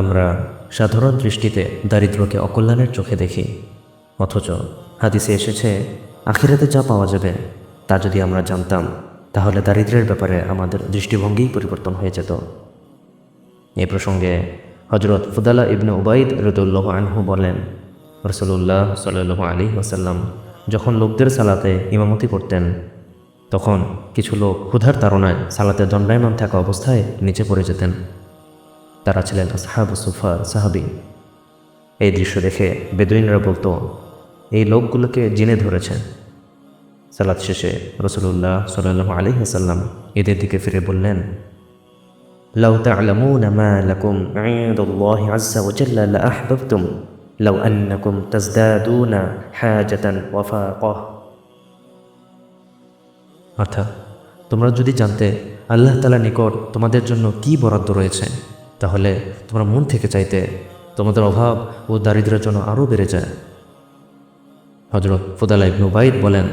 আমরা সাধারণ দৃষ্টিতে দারিদ্রকে অকল্যাণের চোখে দেখি। অথচ হাদিসে এসেছে, আখিরাতে যা পাওয়া যাবে, তা যদি আমরা জানতাম, তাহলে দারিদ্রের ব্যাপারে আমাদের দৃষ্টিভঙ্গিই পরিবর্তন হয়ে যেত। এ প্রসঙ্গে হজরত ফুদালা ইবনে উবাইদ রদুল্লাহ আনহু বলেন রসুল্লাহ সাল্লু আলী ওসাল্লাম যখন লোকদের সালাতে ইমামতি করতেন, তখন কিছু লোক ক্ষুধার তাড়নায় সালাতে দণ্ডায়মান থাকা অবস্থায় নিচে পড়ে যেতেন। তারা ছিলেন আসহাব সুফা সাহাবি এই দৃশ্য দেখে বেদুইনরা বলতো এই লোকগুলোকে জিনে ধরেছে সালাদ শেষে রসুল্লাহ সাল্লু আলী হাসাল্লাম এদের দিকে ফিরে বললেন لو تعلمون ما لكم عند الله عز وجل لأحببتم لو أنكم تزدادون حاجة وفاقة অর্থাৎ তোমরা যদি জানতে আল্লাহ তালা নিকট তোমাদের জন্য কি বরাদ্দ রয়েছে তাহলে তোমরা মন থেকে চাইতে তোমাদের অভাব ও দারিদ্রের জন্য আরও বেড়ে যায়। হজরত ফুদালা ইবনু বাইদ বলেন,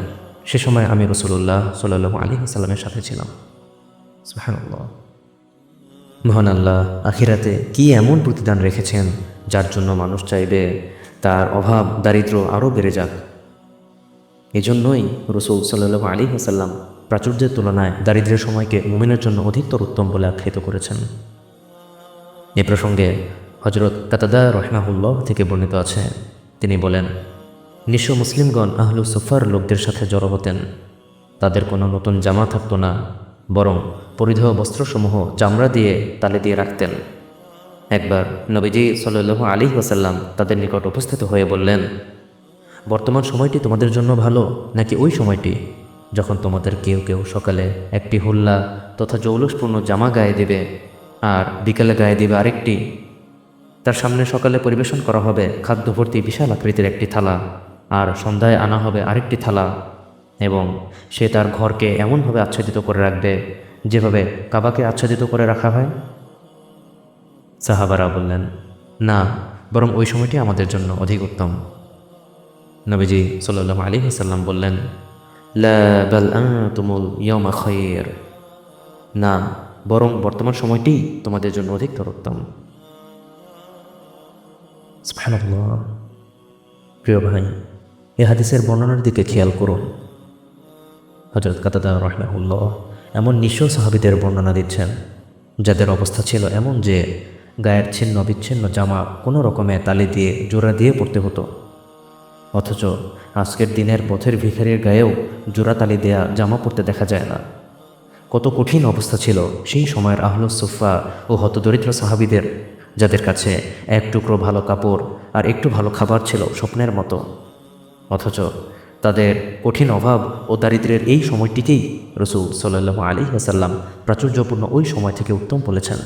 সে সময় আমি রসুল্লাহ সাল্লু আলী সাল্লামের সাথে ছিলাম। মহান আল্লাহ, আখিরাতে কি এমন প্রতিদান রেখেছেন যার জন্য মানুষ চাইবে তার অভাব দারিদ্র আরও বেড়ে যাক? এজন্যই রসুল সাল্লু আলী হাসাল্লাম প্রাচুর্যের তুলনায় দারিদ্রের সময়কে মুমিনের জন্য অধিকতর উত্তম বলে আখ্যায়িত করেছেন। এ প্রসঙ্গে হজরত কাতাদা রহমাহুল্লাহ থেকে বর্ণিত আছে। তিনি বলেন, নিঃস্ব মুসলিমগণ আহলু সুফার লোকদের সাথে জড়ো হতেন। তাদের কোনো নতুন জামা থাকতো না, বরং পরিধেয় বস্ত্রসমূহ চামড়া দিয়ে তালে দিয়ে রাখতেন। একবার নবীজি সাল্লু আলী ওসাল্লাম তাদের নিকট উপস্থিত হয়ে বললেন, বর্তমান সময়টি তোমাদের জন্য ভালো নাকি ওই সময়টি, যখন তোমাদের কেউ কেউ সকালে একটি হুল্লা তথা জৌলসপূর্ণ জামা গায়ে দেবে? আর বিকেলে গায়ে দিবে আরেকটি। তার সামনে সকালে পরিবেশন করা হবে খাদ্য ভর্তি বিশাল আকৃতির একটি থালা আর সন্ধ্যায় আনা হবে আরেকটি থালা এবং সে তার ঘরকে এমনভাবে আচ্ছাদিত করে রাখবে যেভাবে কাবাকে আচ্ছাদিত করে রাখা হয়। সাহাবারা বললেন, না, বরং ওই সময়টি আমাদের জন্য অধিক উত্তম। নবীজি সাল্লাহ আলী হাসাল্লাম বললেন, লা, বাল তুমুল ইয়মা না বরং বর্তমান সময়টি তোমাদের জন্য অধিকতর উত্তম। প্রিয় ভাই, এ হাদিসের বর্ণনার দিকে খেয়াল করুন। হজরত কাতাদা রহমাহুল্লাহ এমন নিঃস্ব সাহাবিদের বর্ণনা দিচ্ছেন, যাদের অবস্থা ছিল এমন যে গায়ের ছিন্ন বিচ্ছিন্ন জামা কোনো রকমে তালি দিয়ে, জোড়া দিয়ে পড়তে হতো। অথচ আজকের দিনের পথের ভিখারির গায়েও জোড়া তালি দেয়া জামা পরতে দেখা যায় না। কত কঠিন অবস্থা ছিল সেই সময়ের আহলুস সুফা ও হতদরিদ্র সাহাবিদের, যাদের কাছে এক টুকরো ভালো কাপড় আর একটু ভালো খাবার ছিল স্বপ্নের মতো। অথচ তাদের কঠিন অভাব ও দারিদ্রের এই সময়টিকেই রসুল সাল্লাহ আলী আসাল্লাম প্রাচুর্যপূর্ণ ওই সময় থেকে উত্তম বলেছেন।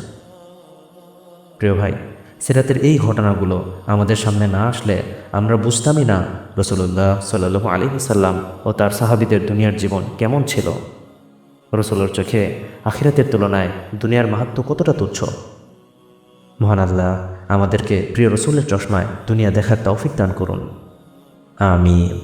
প্রিয় ভাই, সেরাতের এই ঘটনাগুলো আমাদের সামনে না আসলে আমরা বুঝতামই না রসুল্লাহ সাল্লু আলী সাল্লাম ও তার সাহাবিদের দুনিয়ার জীবন কেমন ছিল। রসুলোর চোখে আখিরাতের তুলনায় দুনিয়ার মাহাত্ম কতটা তুচ্ছ? মহান আল্লাহ, আমাদেরকে প্রিয় রসুলের চশমায় দুনিয়া দেখার তৌফিক দান করুন। আমি